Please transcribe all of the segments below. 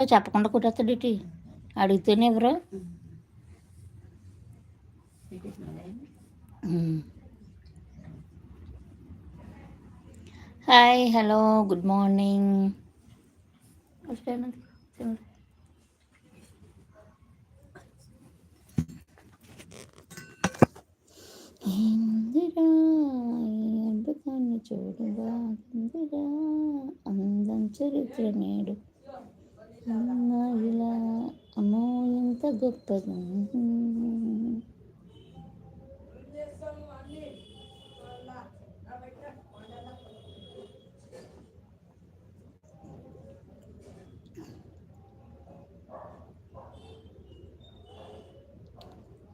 చెప్పకుండా కుట్టేస్తాడు ఇటు. అడిగితేనే ఎవరు? Hi hello good morning. Indira అద్భుతాన్ని చూడగా ఇందిరా అందం చరిత్ర నేడు. ఇలా అమ్మో ఎంత గొప్పది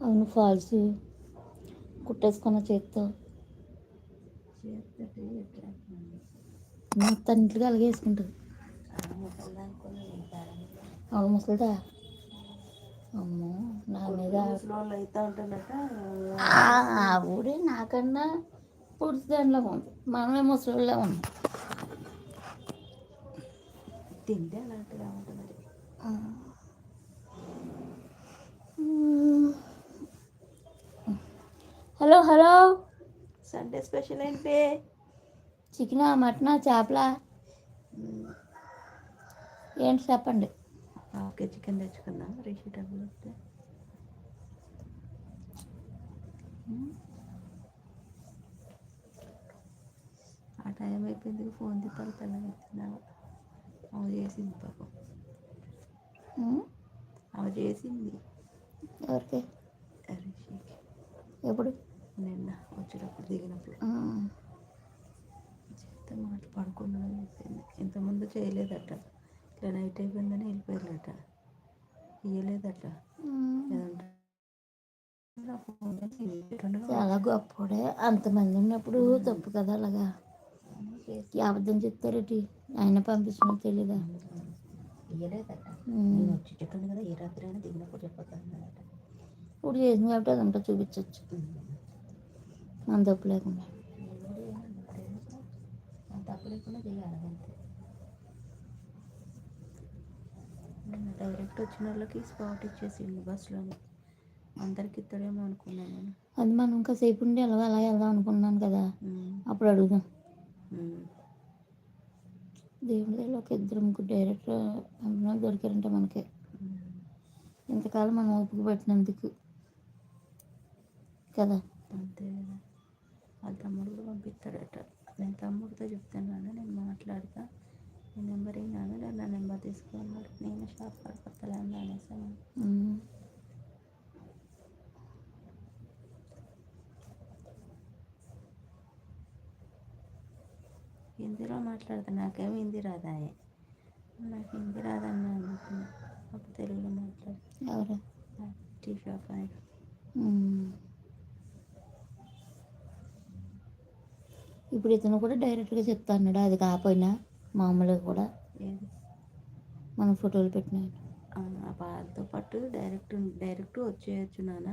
అవును ఫాల్స్. కుట్టేసుకున్న చేత్తో. మొత్తం ఇంట్లో కలిగేసుకుంటుంది అవును ముసలిదా అమ్మో నా మీద ఆ ఊరే నాకన్నా పుడిచి దానిలో ఉంది మనమే ముసలిలో ఉంది తింటే అలాంటిగా ఉంటుంది హలో హలో. సండే స్పెషల్ ఏంటి? చికెనా మటనా చేపలా? ఏంటి చెప్పండి. ఓకే చికెన్ తెచ్చుకుందాం. రేషి డబ్బులు వస్తే. ఆ టైం అయిపోయింది. ఫోన్ తిప్పాలి తెల్లగా ఎత్తున్నావు ఆమె చేసింది పాపం. ఆమె చేసింది. ఎవరికి? రిషికి. ఎప్పుడు? నిన్న వచ్చేటప్పుడు దిగినప్పుడు. చెప్తే మాట పడుకున్నాను చెప్పింది. ఇంతకుముందు చేయలేదట. ఇట్లా నైట్ అయిపోయిందని వెళ్ళిపోయారట ఇయ్యలేదట. చాలా గొప్పడే అంతమంది ఉన్నప్పుడు తప్పు కదా అలాగా? అబద్ధం చెప్తారేటి ఆయన పంపించిన తెలీదా? ఇయ్యలేదట. చెప్పాను కదా ఏ రాత్రి అయినా దిగినప్పుడు చెప్పొద్దన్నదట ఇప్పుడు చేసింది కాబట్టి అదంతా చూపించవచ్చు మన తప్పు లేకుండా. తప్పు లేకుండా చేయాలి అంతే నిన్న డైరెక్ట్ వచ్చిన వాళ్ళకి స్పాట్ ఇచ్చేసిండు బస్సులోని. అందరికి ఇస్తాడేమో అనుకున్నాను నేను. అది మనం కాసేపు ఉండి అలా అలా వెళ్దాం అనుకున్నాను కదా. అప్పుడు అడుగుదాం. దేవుడి దగ్గర ఒక ఇద్దరు ముగ్గురు డైరెక్టర్ అమ్మాయిలు దొరికారంటే మనకి. ఇంతకాలం మనం ఓపిక పట్టినందుకు. కదా? అంతే కదా. వాళ్ళ తమ్ముడు కూడా పంపిస్తాడట. నేను తమ్ముడితో చెప్తాను కదా నేను మాట్లాడతా. నీ నెంబర్ అయినాను నా నెంబర్ తీసుకున్నాడు నేను షాప్ పడుకొత్తలే అని అనేసాను ఉమ్. హిందీలో మాట్లాడతా నాకేమో హిందీ రాదాయే నాకు హిందీ రాదన్నా అనుకున్నా. అప్పుడు తెలుగులో మాట్లాడు ఎవరు? టీ షాప్ ఆయన. ఇప్పుడు ఇతను కూడా డైరెక్ట్గా చెప్తా అన్నాడు? అది కాకపోయినా మామూలుగా కూడా. ఏది? మనం ఫోటోలు పెట్టిన వాళ్ళతో పాటు డైరెక్ట్ డైరెక్ట్ వచ్చేయచ్చు నాన్న.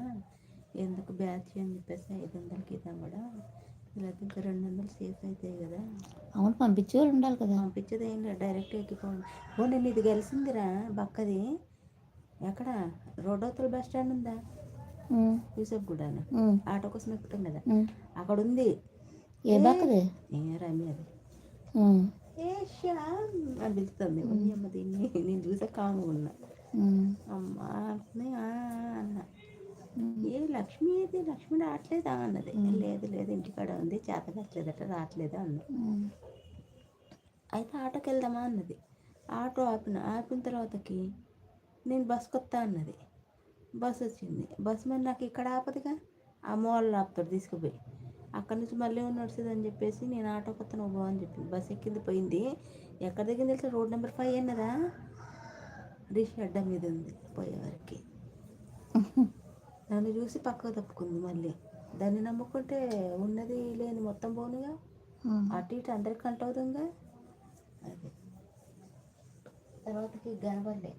ఎందుకు బ్యాచ్ అని చెప్పేసి ఐదు వందలకి ఇద్దాం కూడా. లేకపోతే ఇంకా రెండు వందలు సేఫ్ అవుతాయి కదా. అవును పంపించే వాళ్ళు ఉండాలి కదా. పంపించేది ఏం లేదు డైరెక్ట్ ఎక్కిపోండి ఓ నేను ఇది కలిసిందిరా బక్కది. ఎక్కడ? రోడ్డవతల బస్ స్టాండ్ ఉందా. యూసఫ్ కూడా. ఆటో కోసం ఎక్కుతాం కదా. అక్కడ ఉంది ఏ బాకది ఏ రమ్య అది. ఉమ్. ఏ శ్యామ్ అని పిలుస్తుంది అమ్మ దీన్ని నేను చూసా కాము ఉన్నా. అమ్మా అన్న. ఏ లక్ష్మి ఏది? లక్ష్మి రావట్లేదా? అన్నది. లేదు లేదు ఇంటికాడ ఉంది. చేత కట్టలేదట రావట్లేదా? అన్న. ఉమ్. అయితే ఆటోకి వెళ్దామా? అన్నది. ఆటో ఆపిన ఆపిన తర్వాతకి నేను బస్కి వస్తా అన్నది. బస్ వచ్చింది. బస్ మరి నాకు ఇక్కడ ఆపదుగా? ఆ మోళ్ళు ఆపుతాడు తీసుకుపోయి. అక్కడి నుంచి మళ్ళీ నడుస్తుంది అని చెప్పేసి నేను ఆటోకి వస్తాను బాగు అని చెప్పింది. బస్ ఎక్కింది పోయింది. ఎక్కడ దిగింది తెలుసా? రోడ్ నెంబర్ ఫైవ్ అన్నదా? రిషి అడ్డ మీద ఉంది పోయేవారికి నన్ను చూసి పక్కకు తప్పుకుంది మళ్ళీ. దాన్ని నమ్ముకుంటే ఉన్నది లేని మొత్తం పోనుగా. అటు ఇటు అందరికి కంట అవుతుందిగా? అది. తర్వాతకి కనబడలే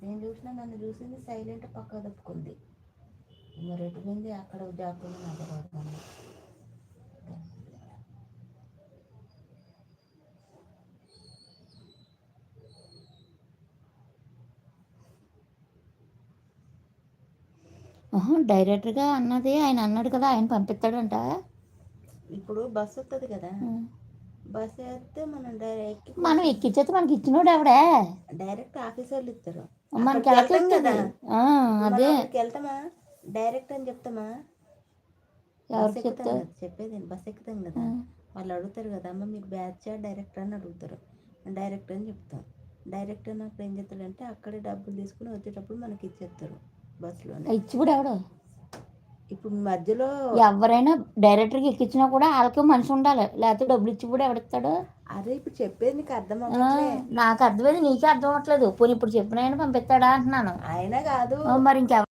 నేను చూసినా నన్ను చూసింది సైలెంట్ పక్కకు తప్పుకుంది. మరి ఎటుపోయింది అక్కడ జాకులు నడబడుతుంది డైరెక్ట్గా అన్నది ఆయన అన్నాడు కదా ఆయన పంపిస్తాడంట. ఇప్పుడు బస్సు వస్తుంది కదా. బస్సు వేస్తే మనం డైరెక్ట్ మనం ఎక్కించేస్తే మనకి ఇచ్చినోడు ఆవిడే డైరెక్ట్ ఆఫీసర్లు ఇస్తారు మనకి కదా. అదే. వెళ్తామా? డైరెక్ట్ అని చెప్తామా? బస్ ఎక్కుతాం కదా చెప్పేది బస్ ఎక్కుతాం కదా. వాళ్ళు అడుగుతారు కదా అమ్మ మీరు బ్యాచ్ డైరెక్ట్ అని అడుగుతారు. డైరెక్ట్ అని చెప్తాం. డైరెక్ట్ అన్నప్పుడు ఏం చేస్తాడంటే అక్కడే డబ్బులు తీసుకుని వచ్చేటప్పుడు మనకి ఇచ్చేస్తారు బస్సులోనే. ఇచ్చి కూడా ఎవడు? ఇప్పుడు మధ్యలో ఎవరైనా డైరెక్టర్కి ఎక్కించినా కూడా వాళ్ళకి మనిషి ఉండాలి. లేకపోతే డబ్బులు ఇచ్చి కూడా ఎవడిస్తాడు అరే ఇప్పుడు చెప్పేది నీకు అర్థం నాకు అర్థమైంది నీకే అర్థం అవ్వట్లేదు. పోనీ ఇప్పుడు చెప్పిన ఆయన పంపిస్తాడా అంటున్నాను. ఆయన కాదు. మరి ఇంకెవ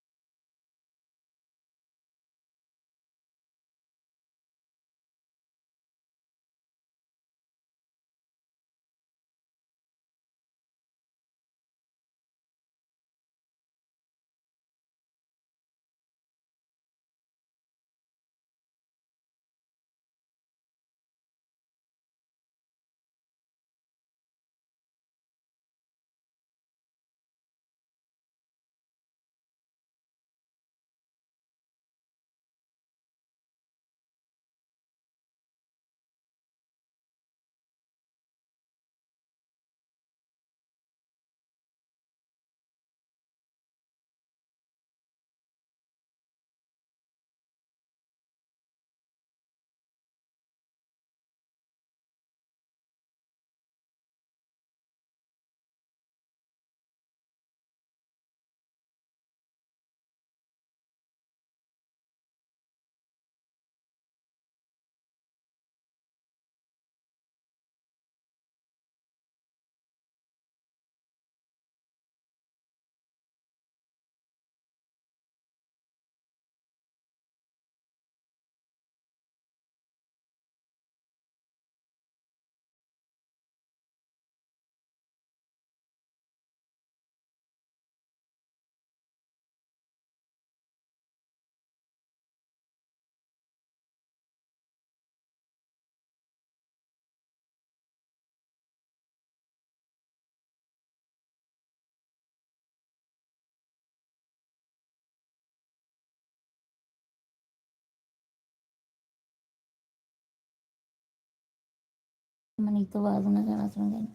నీతో బాగున్నా కానీ అవసరం కానీ.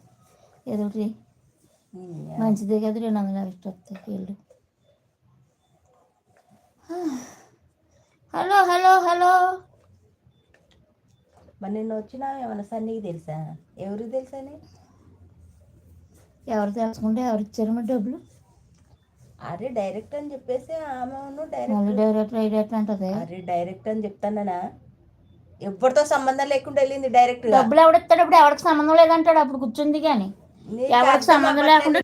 ఏదో ఒకటి. మంచిదే కదా రెండు వందల ఎక్స్ట్రా వస్తాయి వెళ్ళు హలో హలో హలో. మరి నిన్న వచ్చినా ఏమన్నా సన్నీకి తెలుసా? ఎవరికి తెలుసని ఎవరు తెలుసుకుంటే ఎవరు ఇచ్చారు మరి డబ్బులు? అరే డైరెక్ట్ అని చెప్పేసి ఆమెను మళ్ళీ డైరెక్ట్. డైరెక్ట్ డైరెక్ట్ అంటది? అరే డైరెక్ట్ అని చెప్తానా ఎవరితో సంబంధం లేకుండా వెళ్ళింది డైరెక్ట్ డబ్బులు ఎవడిస్తాడు? ఇప్పుడు ఎవరికి సంబంధం లేదంటాడు. అప్పుడు కూర్చుంది కానీ. ఎవరికి సంబంధం లేకుండా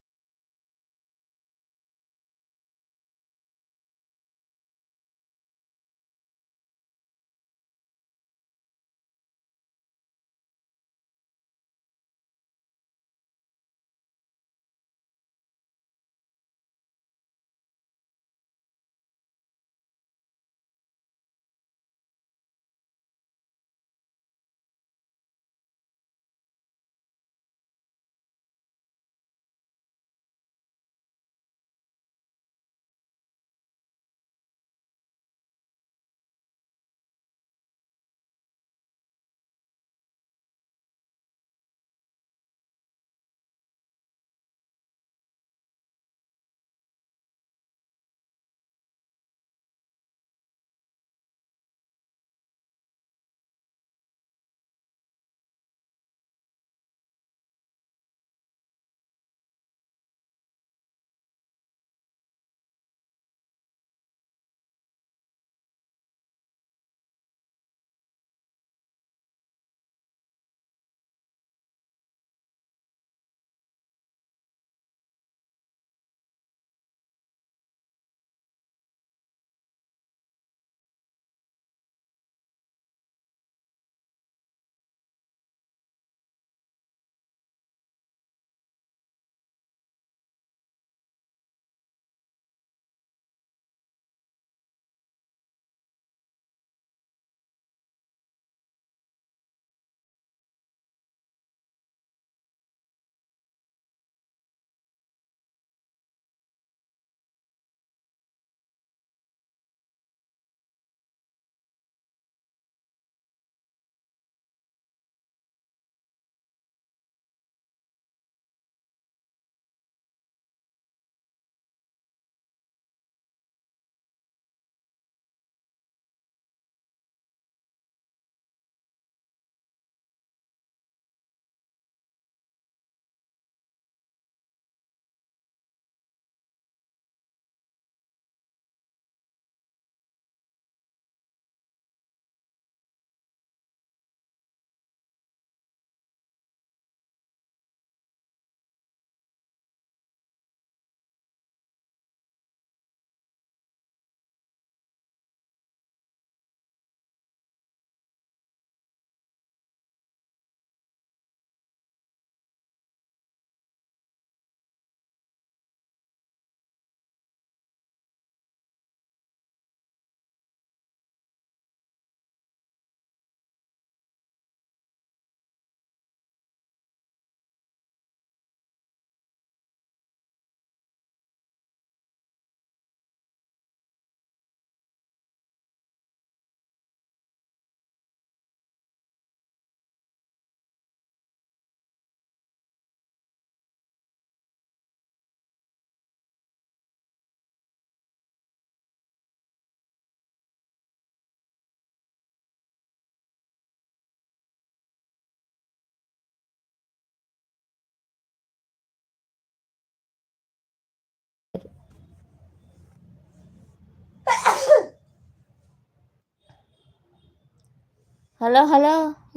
హలో హలో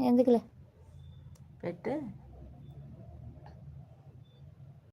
ఎందుకులే? పెట్టు.